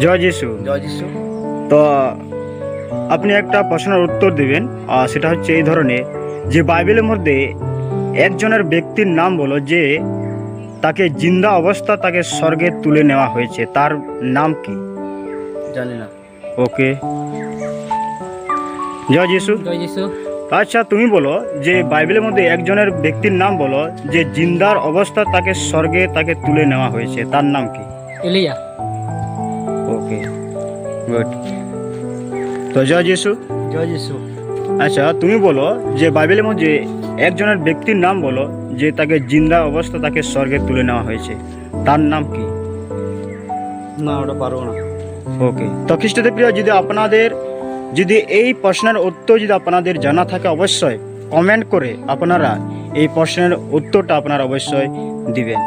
জয় যিশু। জয় যিশু। তো আপনি একটা প্রশ্নের উত্তর দিবেন আর সেটা হচ্ছে এই ধরনের। যে বাইবেলের মধ্যে একজনের ব্যক্তির নাম বলো যে তাকে জিন্দা অবস্থা তাকে স্বর্গে তুলে নেওয়া হয়েছে তার নাম কি? জানি না। ওকে। জয় যিশু। জয় যিশু। আচ্ছা তুমি বলো যে বাইবেলের মধ্যে একজনের ব্যক্তির নাম বলো যে জিন্দার অবস্থা তাকে স্বর্গে তাকে তুলে নেওয়া হয়েছে তার নাম কি? এলিয়া। ওকে গুড তো জয় যিশু। জয় যিশু। আচ্ছা তুমি বলো যে বাইবেলের মধ্যে একজনের ব্যক্তির নাম বলো যে তাকে জিন্দা অবস্থা তাকে স্বর্গে তুলে নেওয়া হয়েছে। তার নাম কি? না ওটা পারব না। ওকে তো খ্রিস্টদের প্রিয় যদি আপনাদের যদি এই প্রশ্নের উত্তর যদি আপনাদের জানা থাকে অবশ্যই কমেন্ট করে আপনারা এই প্রশ্নের উত্তরটা আপনারা অবশ্যই দিবেন।